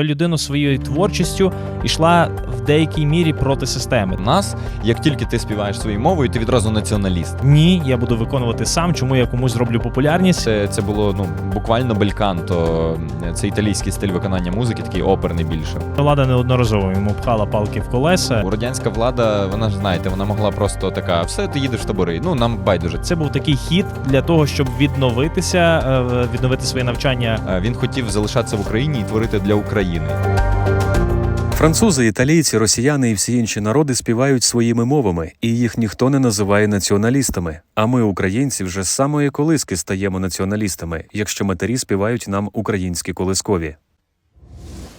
Людина своєю творчістю йшла в деякій мірі проти системи. Нас, як тільки ти співаєш своєю мовою, ти відразу націоналіст. Ні, я буду виконувати сам, чому я комусь зроблю популярність. Це, це було ну буквально бельканто. Це італійський стиль виконання музики, такий оперний більше. Влада неодноразово йому пхала палки в колеса. У радянська влада, вона ж знаєте, вона могла просто така: все, ти їдеш в табори. Ну нам байдуже. Це був такий хід для того, щоб відновитися, е, відновити своє навчання. Е, Він хотів залишатися в Україні і творити для України. Французи, італійці, росіяни і всі інші народи співають своїми мовами, і їх ніхто не називає націоналістами. А ми, українці, вже з самої колиски стаємо націоналістами, якщо матері співають нам українські колискові.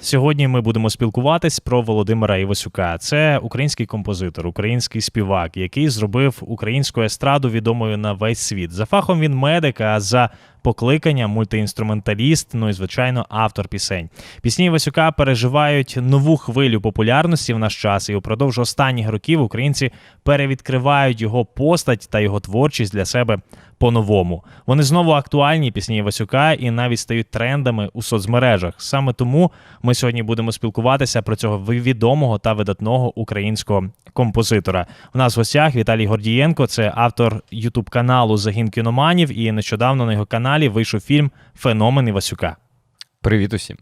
Сьогодні ми будемо спілкуватись про Володимира Івасюка. Це український композитор, український співак, який зробив українську естраду відомою на весь світ. За фахом він медик, а за покликання мультиінструменталіст, ну і звичайно, автор пісень. Пісні Івасюка переживають нову хвилю популярності в наш час, і упродовж останніх років українці перевідкривають його постать та його творчість для себе по-новому. Вони знову актуальні пісні Васюка і навіть стають трендами у соцмережах. Саме тому ми сьогодні будемо спілкуватися про цього відомого та видатного українського композитора. У нас в гостях Віталій Гордієнко, це автор Ютуб каналу Загін кіноманів. І нещодавно на його каналі вийшов фільм Феномен Івасюка. Привіт усім.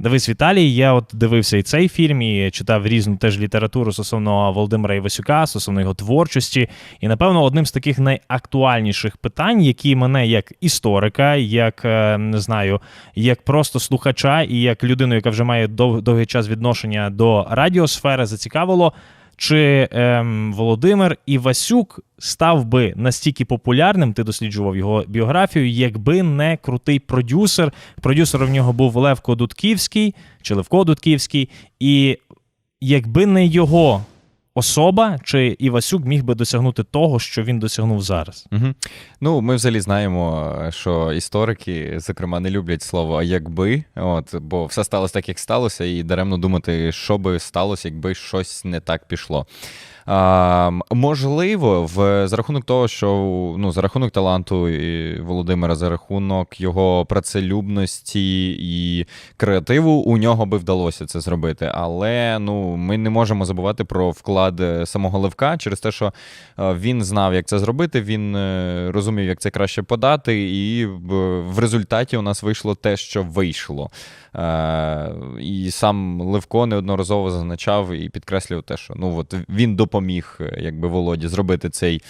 Дивись, Віталій, я от дивився і цей фільм, і читав різну теж літературу стосовно Володимира Івасюка, стосовно його творчості. І напевно одним з таких найактуальніших питань, які мене як історика, як е, не знаю, як просто слухача, і як людину, яка вже має дов- довгий час відношення до радіосфери, зацікавило. Чи ем, Володимир Івасюк став би настільки популярним, ти досліджував його біографію, якби не крутий продюсер. Продюсером в нього був Левко Дудківський чи Левко Дудківський, і якби не його особа, чи Івасюк міг би досягнути того, що він досягнув зараз? Угу. Ну, ми взагалі знаємо, що історики, зокрема, не люблять слово якби, от, бо все сталося так, як сталося, і даремно думати, що би сталося, якби щось не так пішло. А, можливо, в, за рахунок того, що ну, за рахунок таланту і Володимира, за рахунок його працелюбності і креативу, у нього би вдалося це зробити. Але ну, ми не можемо забувати про вклад е, самого Левка через те, що е, він знав, як це зробити, він е, розумів, як це краще подати, і в, результаті у нас вийшло те, що вийшло. І сам Левко неодноразово зазначав і підкреслював те, що ну от він допоміг, е, якби Володі, зробити цей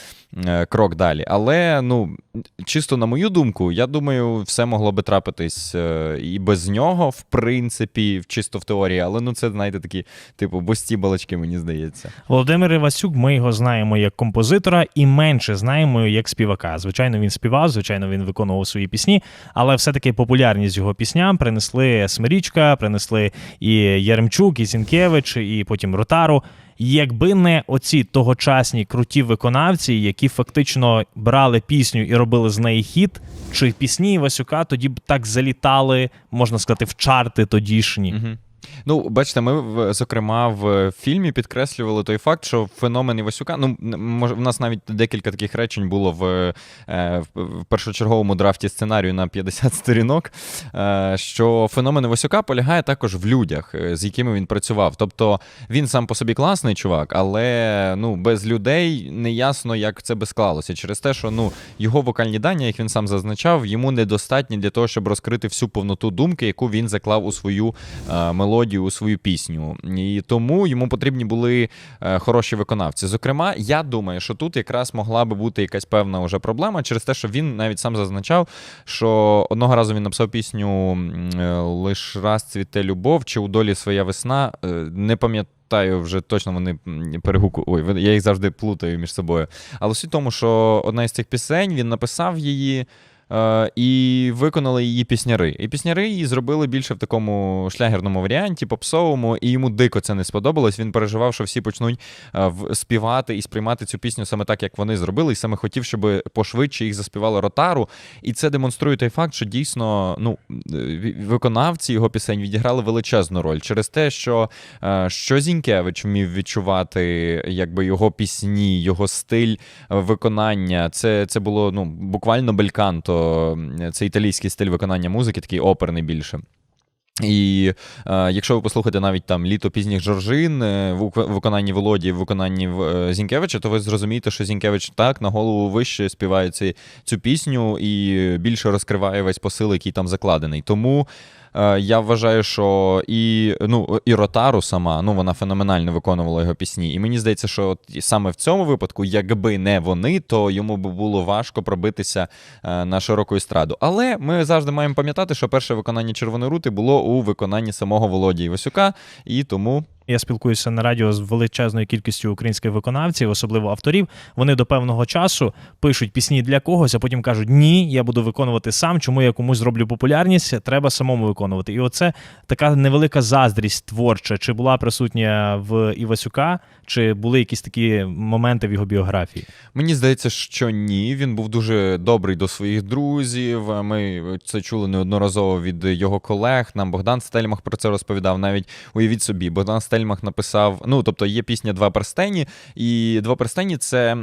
е, крок далі. Але ну, чисто на мою думку, я думаю, все могло би трапитись е, і без нього, в принципі, чисто в теорії. Але ну це, знаєте, такі, типу, бості балачки, мені здається. Володимир Івасюк, ми його знаємо як композитора і менше знаємо як співака. Звичайно, він співав, звичайно, він виконував свої пісні, але все-таки популярність його пісням принесли Смирічка, принесли і Яремчук, і Зінкевич, і потім Ротару. Якби не оці тогочасні круті виконавці, які фактично брали пісню і робили з неї хіт, чи пісні Івасюка тоді б так залітали, можна сказати, в чарти тодішні. Угу. Ну, бачите, ми зокрема в фільмі підкреслювали той факт, що феномен Івасюка. Ну, може, в нас навіть декілька таких речень було в, е, в, першочерговому драфті сценарію на 50 сторінок. е, Що феномен Івасюка полягає також в людях, е, з якими він працював. Тобто він сам по собі класний чувак, але ну, без людей не ясно, як це би склалося. Через те, що ну, його вокальні дані, як він сам зазначав, йому недостатні для того, щоб розкрити всю повноту думки, яку він заклав у свою е, мелодію, у свою пісню. І тому йому потрібні були е, хороші виконавці. Зокрема, я думаю, що тут якраз могла би бути якась певна вже проблема через те, що він навіть сам зазначав, що одного разу він написав пісню е, Лиш раз цвіте любов чи у долі своя весна. Е, Не пам'ятаю. Пам'ятаю, вже точно вони перегуку. Ой, я їх завжди плутаю між собою. Але суть в тому, що одна із цих пісень він написав її. Е, і виконали її пісняри. І пісняри її зробили більше в такому шлягерному варіанті, попсовому, і йому дико це не сподобалось. Він переживав, що всі почнуть е, співати і сприймати цю пісню саме так, як вони зробили, і саме хотів, щоб пошвидше їх заспівали ротару. І це демонструє той факт, що дійсно ну, е, виконавці його пісень відіграли величезну роль через те, що, що Зінькевич вмів відчувати якби його пісні, його стиль виконання. Це, це було ну, буквально бельканто. Це італійський стиль виконання музики, такий оперний більше. І е, якщо ви послухаєте навіть там літо пізніх Жоржин е, в виконанні Володі, в виконанні е, Зінкевича, то ви зрозумієте, що Зінкевич так на голову вище співає ці, цю пісню і більше розкриває весь посил, який там закладений. Тому я вважаю, що і, ну, і Ротару сама, ну вона феноменально виконувала його пісні. І мені здається, що от саме в цьому випадку, якби не вони, то йому би було важко пробитися е, на широку естраду. Але ми завжди маємо пам'ятати, що перше виконання Червоної рути було у виконанні самого Володі Івасюка, і тому Я спілкуюся на радіо з величезною кількістю українських виконавців, особливо авторів. Вони до певного часу пишуть пісні для когось, а потім кажуть: ні, я буду виконувати сам. Чому я комусь зроблю популярність? Треба самому виконувати. І оце така невелика заздрість творча. Чи була присутня в Івасюка, чи були якісь такі моменти в його біографії? Мені здається, що ні. Він був дуже добрий до своїх друзів. Ми це чули неодноразово від його колег. Нам Богдан Стельмах про це розповідав. Навіть уявіть собі, Богдан Стельмах написав: ну тобто є пісня Два перстені, і два перстені це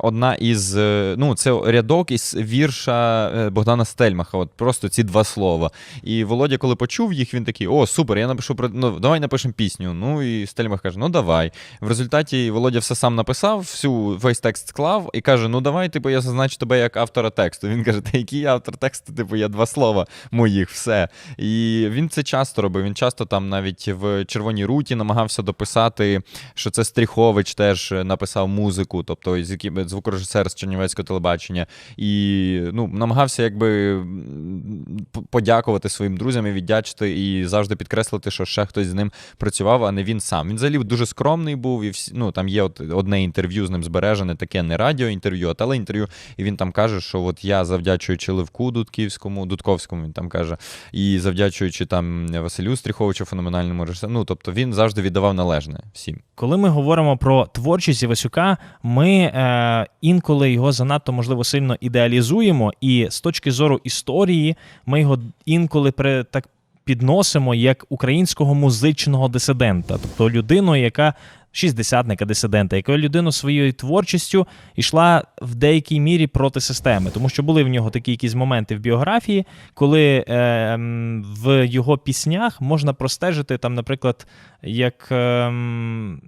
одна із е, ну це рядок із вірша е, Богдана Стельмаха. От просто ці два слова. І Володя, коли почув їх, він такий: О, супер, я напишу про ну давай напишемо пісню. Ну і Стельмах каже: Ну давай. В результаті Володя все сам написав, всю весь текст склав і каже: Ну давай, типу, я зазначу тебе як автора тексту. Він каже: Та який автор тексту? Типу, я два слова моїх, все. І він це часто робив. Він часто там навіть в Червоній руті намагався дописати, що це Стріхович теж написав музику, тобто з яким звукорежисер з Чернівецького телебачення. І ну, намагався якби подякувати своїм друзям і віддячити, і завжди підкреслити, що ще хтось з ним працював, а не він сам. Він взагалі дуже скромний був, і всі, ну, там є от одне інтерв'ю з ним збережене, таке не радіоінтерв'ю, а телеінтерв'ю. І він там каже, що от я завдячуючи Левку Дудківському, Дудковському, він там каже, і завдячуючи там Василю Стріховичу, феноменальному режисеру. Ну, тобто він завжди віддавав належне всім. Коли ми говоримо про творчість Івасюка, ми е, інколи його занадто можливо сильно ідеалізуємо, і з точки зору історії ми його інколи при так підносимо як українського музичного дисидента, тобто людину, яка шістдесятника дисидента, яка людина своєю творчістю йшла в деякій мірі проти системи, тому що були в нього такі якісь моменти в біографії, коли е, в його піснях можна простежити там, наприклад, як ем,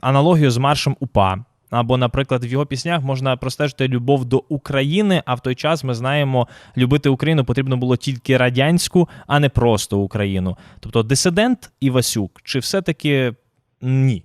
аналогію з маршем УПА. Або, наприклад, в його піснях можна простежити любов до України, а в той час ми знаємо, любити Україну потрібно було тільки радянську, а не просто Україну. Тобто дисидент Івасюк, чи все-таки ні?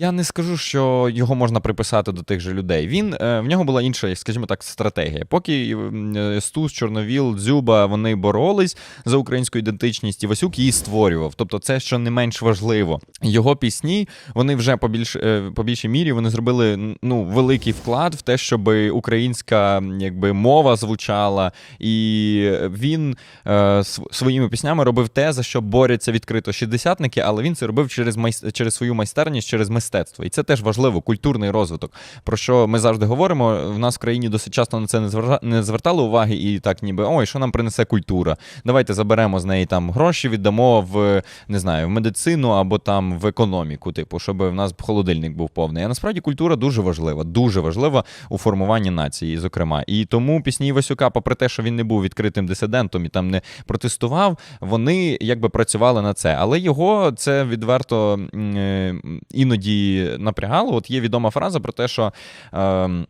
Я не скажу, що його можна приписати до тих же людей. Він е, в нього була інша, скажімо так, стратегія. Поки е, Стус, Чорновіл, Дзюба вони боролись за українську ідентичність, і Васюк її створював. Тобто, це що не менш важливо. Його пісні вони вже по більш е, по більшій мірі вони зробили ну великий вклад в те, щоб українська якби мова звучала, і він е, своїми піснями робив те, за що борються відкрито шістдесятники, але він це робив через майс... через свою майстерність, через мистецтво. І це теж важливо, культурний розвиток. Про що ми завжди говоримо. В нас в країні досить часто на це не зверта- не звертали уваги, і так, ніби ой, що нам принесе культура. Давайте заберемо з неї там гроші, віддамо в не знаю, в медицину або там в економіку, типу, щоб в нас холодильник був повний. А насправді культура дуже важлива, дуже важлива у формуванні нації, зокрема. І тому пісні Івасюка, попри те, що він не був відкритим дисидентом і там не протестував, вони якби працювали на це. Але його це відверто е, іноді напрягало. От є відома фраза про те, що. Е,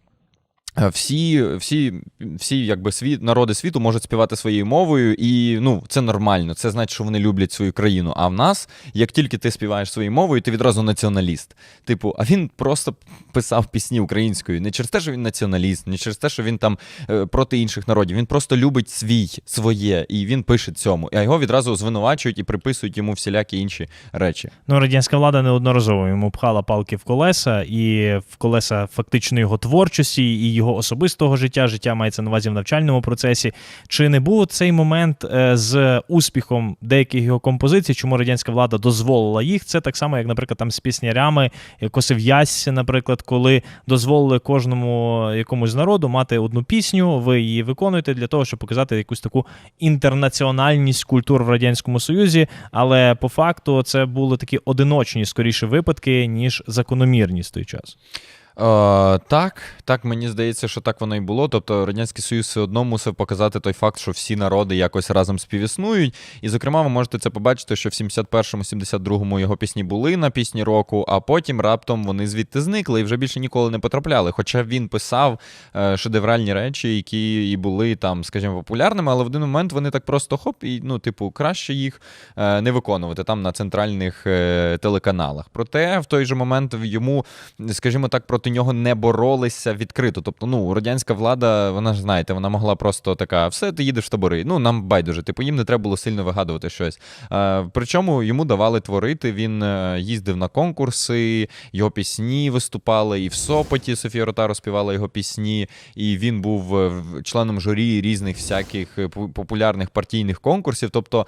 Всі, всі, всі якби світ, народи світу можуть співати своєю мовою, і ну це нормально. Це значить, що вони люблять свою країну. А в нас, як тільки ти співаєш своєю мовою, ти відразу націоналіст. Типу, а він просто писав пісні українською не через те, що він націоналіст, не через те, що він там е, проти інших народів. Він просто любить свій своє, і він пише цьому. А його відразу звинувачують і приписують йому всілякі інші речі. Ну, радянська влада неодноразово йому пхала палки в колеса, і в колеса фактично його творчості і його особистого життя. Життя мається на увазі в навчальному процесі. Чи не був цей момент е, з успіхом деяких його композицій, чому радянська влада дозволила їх? Це так само, як, наприклад, там з піснярями е, наприклад, коли дозволили кожному якомусь народу мати одну пісню, ви її виконуєте для того, щоб показати якусь таку інтернаціональність культур в радянському союзі. Але по факту це були такі одиночні скоріше випадки, ніж закономірність той час. Е, так, так, мені здається, що так воно і було. Тобто Радянський Союз все одно мусив показати той факт, що всі народи якось разом співіснують. І, зокрема, ви можете це побачити, що в 71-му, 72-му його пісні були на пісні року, а потім раптом вони звідти зникли і вже більше ніколи не потрапляли. Хоча він писав е, шедевральні речі, які і були там, скажімо, популярними, але в один момент вони так просто хоп, і ну, типу, краще їх е, не виконувати там на центральних е, телеканалах. Проте в той же момент йому, скажімо так, проти нього не боролися відкрито. Тобто, ну, радянська влада, вона ж знаєте, вона могла просто така: все, ти їдеш в табори. Ну, нам байдуже. Типу, їм не треба було сильно вигадувати щось. Е, причому йому давали творити. Він е, їздив на конкурси, його пісні виступали, і в Сопоті Софія Ротаро співала його пісні, і він був е, членом журі різних всяких е, популярних партійних конкурсів. Тобто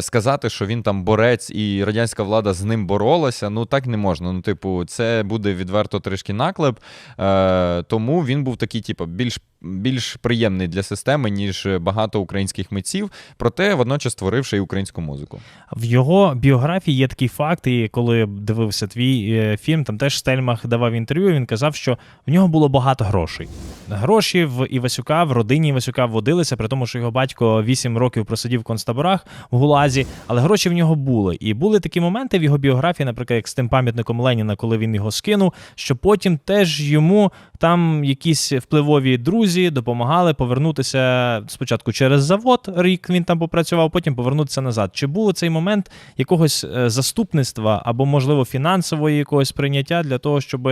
сказати, що він там борець і радянська влада з ним боролася, ну так не можна. Ну, типу, це буде відверто трішки наклеп. Е, тому він був такий, типу, більш. Більш приємний для системи, ніж багато українських митців, проте водночас створивши і українську музику. В його біографії є такий факт, і коли дивився твій е, фільм, там теж Стельмах давав інтерв'ю. Він казав, що в нього було багато грошей. Гроші в Івасюка, в родині Івасюка водилися, при тому, що його батько 8 років просидів в концтаборах в Гулазі, але гроші в нього були. І були такі моменти в його біографії, наприклад, як з тим пам'ятником Леніна, коли він його скинув, що потім теж йому там якісь впливові друзі допомагали повернутися спочатку через завод, рік він там попрацював, потім повернутися назад. Чи був цей момент якогось е, заступництва або, можливо, фінансової якогось прийняття для того, щоб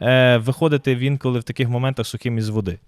е, виходити він коли в таких моментах сухим із води?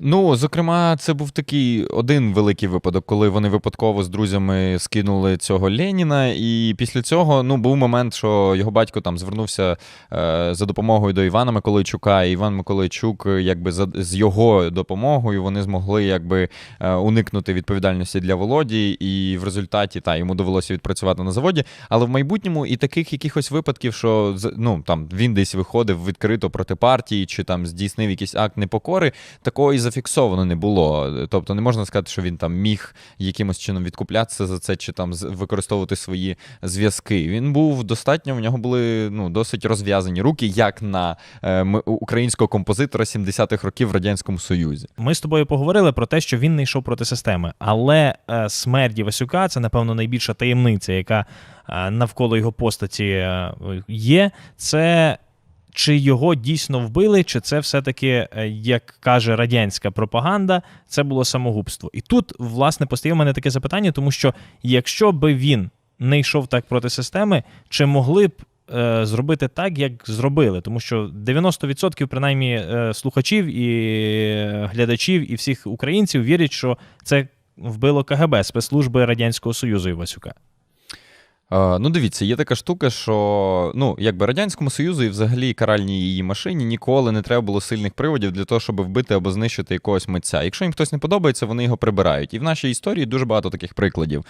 Ну, зокрема, це був такий один великий випадок, коли вони випадково з друзями скинули цього Леніна. І після цього ну, був момент, що його батько там звернувся е, за допомогою до Івана Миколайчука. І Іван Миколайчук, якби за з його допомогою, вони змогли якби е, уникнути відповідальності для Володі. І в результаті та йому довелося відпрацювати на заводі. Але в майбутньому і таких якихось випадків, що ну там він десь виходив відкрито проти партії, чи там здійснив якийсь акт непокори, такого і зафіксовано не було. Тобто не можна сказати, що він там міг якимось чином відкуплятися за це, чи там використовувати свої зв'язки. Він був достатньо, в нього були ну досить розв'язані руки, як на е, українського композитора 70-х років в радянському Союзі. Ми з тобою поговорили про те, що він не йшов проти системи, але е, смерть Івасюка це, напевно, найбільша таємниця, яка е, навколо його постаті е, є. Це чи його дійсно вбили, чи це все-таки, е, як каже радянська пропаганда, це було самогубство. І тут, власне, постає в мене таке запитання, тому що якщо би він не йшов так проти системи, чи могли б е, зробити так, як зробили? Тому що 90% принаймні е, слухачів і е, глядачів, і всіх українців вірять, що це вбило КГБ спецслужби Радянського Союзу. Е, Ну, дивіться, є така штука, що ну, якби Радянському Союзу і взагалі каральній її машині ніколи не треба було сильних приводів для того, щоб вбити або знищити якогось митця. Якщо їм хтось не подобається, вони його прибирають. І в нашій історії дуже багато таких прикладів.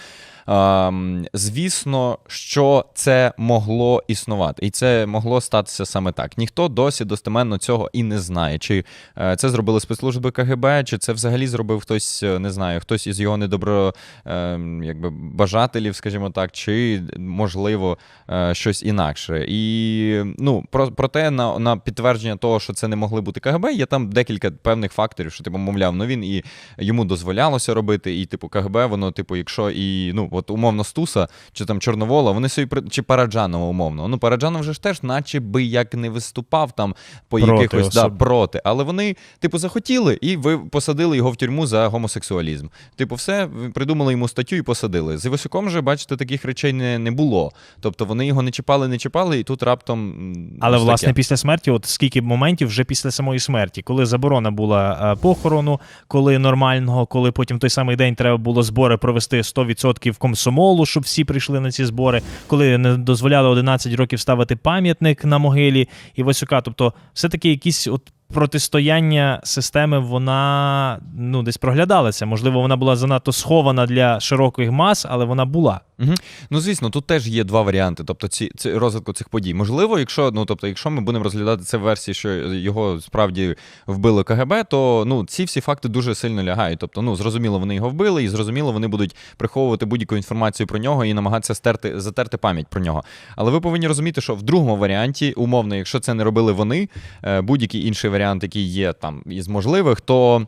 Ем, звісно, що це могло існувати, і це могло статися саме так. Ніхто досі достеменно цього і не знає. Чи е, це зробили спецслужби КГБ, чи це взагалі зробив хтось, е, не знаю, хтось із його недобро ем, якби бажателів, скажімо так, чи можливо е, щось інакше. І ну про, проте на, на підтвердження того, що це не могли бути КГБ, є там декілька певних факторів, що типу, мовляв, ну він і йому дозволялося робити, і типу КГБ, воно, типу, якщо і ну от умовно Стуса чи там Чорновола, вони собі чи Параджанова умовно. Ну Параджанов вже ж теж, наче би як не виступав там по Проти якихось да, проти, але вони, типу, захотіли, і ви посадили його в тюрму за гомосексуалізм. Типу, все придумали йому статтю і посадили. З Івасюком же, бачите, таких речей не, не було. Тобто вони його не чіпали, не чіпали, і тут раптом. Але ось власне таке. після смерті, от скільки моментів вже після самої смерті, коли заборона була е, похорону, коли нормального, коли потім той самий день треба було збори провести 100% комсомолу, щоб всі прийшли на ці збори, коли не дозволяли 11 років ставити пам'ятник на могилі Івасюка. Тобто, все-таки якісь от протистояння системи вона ну десь проглядалася. Можливо, вона була занадто схована для широких мас, але вона була. Угу. Ну, звісно, тут теж є два варіанти. Тобто, ці, ці розвитку цих подій. Можливо, якщо ну тобто, якщо ми будемо розглядати це в версії, що його справді вбили КГБ, то ну ці всі факти дуже сильно лягають. Тобто, ну зрозуміло, вони його вбили, і зрозуміло, вони будуть приховувати будь-яку інформацію про нього і намагатися стерти затерти пам'ять про нього. Але ви повинні розуміти, що в другому варіанті, умовно, якщо це не робили вони, е, будь-який інший варіант, який є там із можливих, то.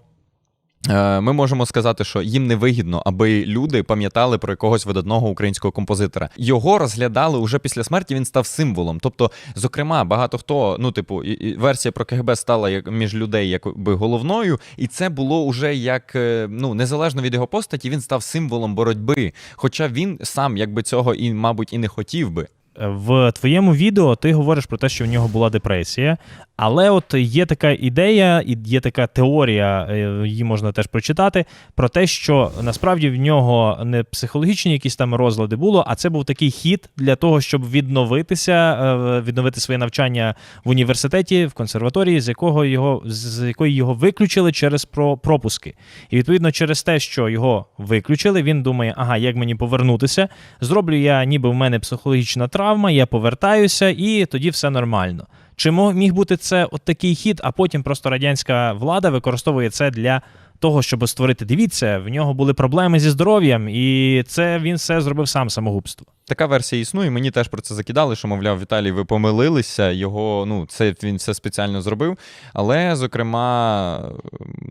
Е, Ми можемо сказати, що їм не вигідно, аби люди пам'ятали про якогось видатного українського композитора. Його розглядали уже після смерті. Він став символом. Тобто, зокрема, багато хто, ну, типу, версія про КГБ стала як між людей якби головною, і це було уже як е, ну незалежно від його постаті, він став символом боротьби. Хоча він сам якби цього і, мабуть, і не хотів би. В твоєму відео ти говориш про те, що в нього була депресія, але от є така ідея, і є така теорія, е, її можна теж прочитати, про те, що насправді в нього не психологічні якісь там розлади було, а це був такий хід для того, щоб відновитися, е, відновити своє навчання в університеті, в консерваторії, з якого його з якої його виключили через пропуски. І відповідно через те, що його виключили, він думає, ага, як мені повернутися? Зроблю я, ніби в мене психологічна травма, я повертаюся, і тоді все нормально. Чи міг бути це от такий хід, а потім просто радянська влада використовує це для того, щоб створити. Дивіться, в нього були проблеми зі здоров'ям, і це він все зробив сам самогубство. Така версія існує. Мені теж про це закидали, що, мовляв, Віталій, ви помилилися. Його, ну, це він все спеціально зробив. Але, зокрема,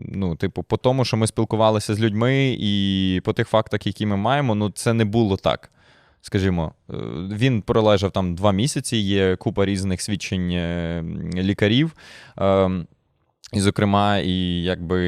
ну, типу, по тому, що ми спілкувалися з людьми, і по тих фактах, які ми маємо, ну, це не було так. Скажімо, Е, він пролежав там два місяці, є купа різних свідчень е, лікарів. І, зокрема, і якби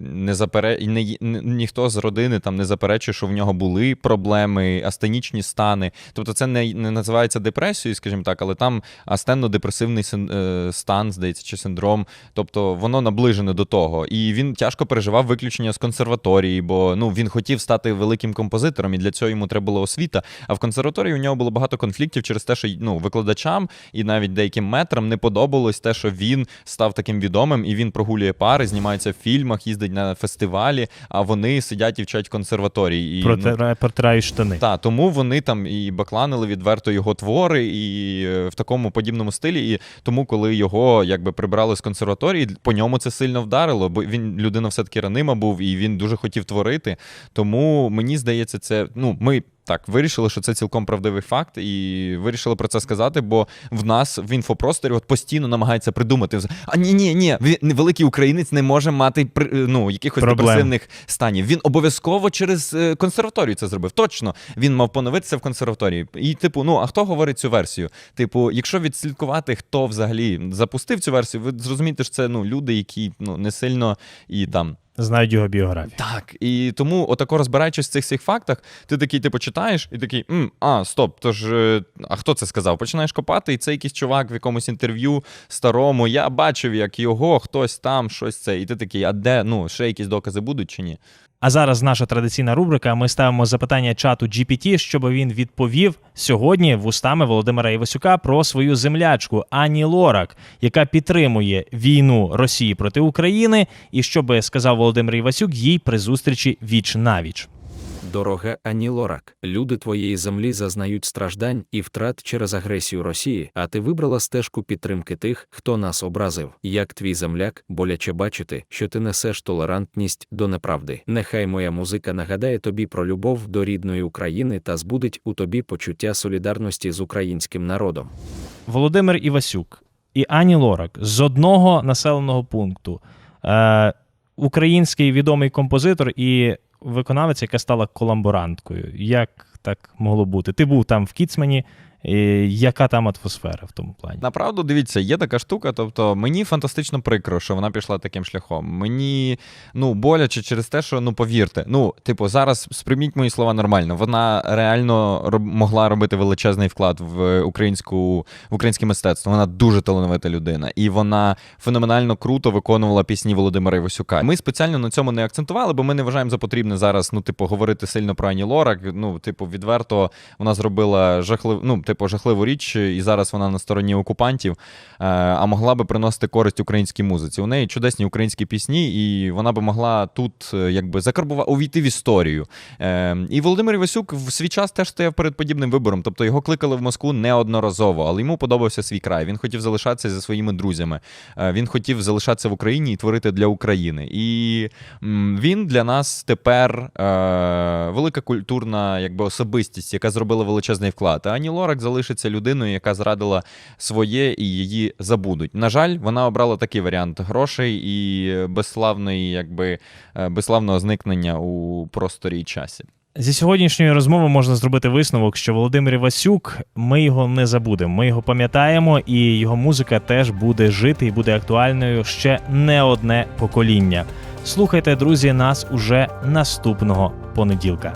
не запере... не... ніхто з родини там не заперечує, що в нього були проблеми, астенічні стани. Тобто це не, не називається депресією, скажімо так, але там астенно-депресивний син- е, стан, здається, чи синдром. Тобто воно наближене до того. І він тяжко переживав виключення з консерваторії, бо ну, він хотів стати великим композитором, і для цього йому треба була освіта. А в консерваторії у нього було багато конфліктів через те, що ну, викладачам і навіть деяким метрам не подобалось те, що він став таким відомим, і він прогулює пари, знімається в фільмах, їздить на фестивалі, а вони сидять і вчать в консерваторії. І, ну, Протирають штани. та, тому вони там і бакланили відверто його твори, і е, в такому подібному стилі. І тому, коли його якби прибрали з консерваторії, по ньому це сильно вдарило, бо він людина все-таки ранима був, і він дуже хотів творити. Тому мені здається, це ну ми. Так, вирішили, що це цілком правдивий факт, і вирішили про це сказати, бо в нас в інфопросторі от постійно намагається придумати. А ні, ні, ні, великий українець не може мати при- ну, якихось Проблем. депресивних станів. Він обов'язково через е, консерваторію це зробив. Точно він мав поновитися в консерваторії. І, типу, ну а хто говорить цю версію? Типу, якщо відслідкувати, хто взагалі запустив цю версію, ви зрозумієте, що це ну люди, які ну не сильно і там. Знають його біографію. Так, і тому, отако розбираючись в цих всіх фактах, ти такий типу читаєш і такий, М, а, стоп, тож, е, а хто це сказав? Починаєш копати, і це якийсь чувак в якомусь інтерв'ю старому. Я бачив, як його хтось там щось це. І ти такий, а де? Ну, ще якісь докази будуть чи ні? А зараз наша традиційна рубрика. Ми ставимо запитання чату GPT, щоб він відповів сьогодні вустами Володимира Івасюка про свою землячку Ані Лорак, яка підтримує війну Росії проти України, і щоб сказав Володимир Івасюк їй при зустрічі віч навіч. Дорога Ані Лорак, люди твоєї землі зазнають страждань і втрат через агресію Росії, а ти вибрала стежку підтримки тих, хто нас образив. Як твій земляк, боляче бачити, що ти несеш толерантність до неправди. Нехай моя музика нагадає тобі про любов до рідної України та збудить у тобі почуття солідарності з українським народом. Володимир Івасюк і Ані Лорак з одного населеного пункту. Е, український відомий композитор і виконавець, яка стала колаборанткою. Як так могло бути? Ти був там в Кіцмані. Яка там атмосфера в тому плані? Направду, дивіться, є така штука. Тобто, мені фантастично прикро, що вона пішла таким шляхом. Мені ну боляче через те, що ну повірте, ну, типу, зараз сприйміть мої слова нормально. Вона реально роб, могла робити величезний вклад в українську в українське мистецтво. Вона дуже талановита людина, і вона феноменально круто виконувала пісні Володимира Івасюка. Ми спеціально на цьому не акцентували, бо ми не вважаємо за потрібне зараз, ну, типу, говорити сильно про Ані Лорак. Ну, типу, відверто вона зробила жахлив. Ну, типу, типу, жахливу річ, і зараз вона на стороні окупантів, е, а могла би приносити користь українській музиці. У неї чудесні українські пісні, і вона би могла тут е, якби закарбувати увійти в історію. Е, І Володимир Івасюк в свій час теж стояв перед подібним вибором. Тобто його кликали в Москву неодноразово, але йому подобався свій край. Він хотів залишатися зі своїми друзями. Він хотів залишатися в Україні і творити для України. І він для нас тепер велика культурна якби, особистість, яка зробила величезний вклад. Ані Лорак залишиться людиною, яка зрадила своє і її забудуть. На жаль, вона обрала такий варіант грошей і безславної, якби е, безславного зникнення у просторі і часі. Зі сьогоднішньої розмови можна зробити висновок, що Володимир Івасюк, ми його не забудемо. Ми його пам'ятаємо, і його музика теж буде жити і буде актуальною ще не одне покоління. Слухайте, друзі, нас уже наступного понеділка.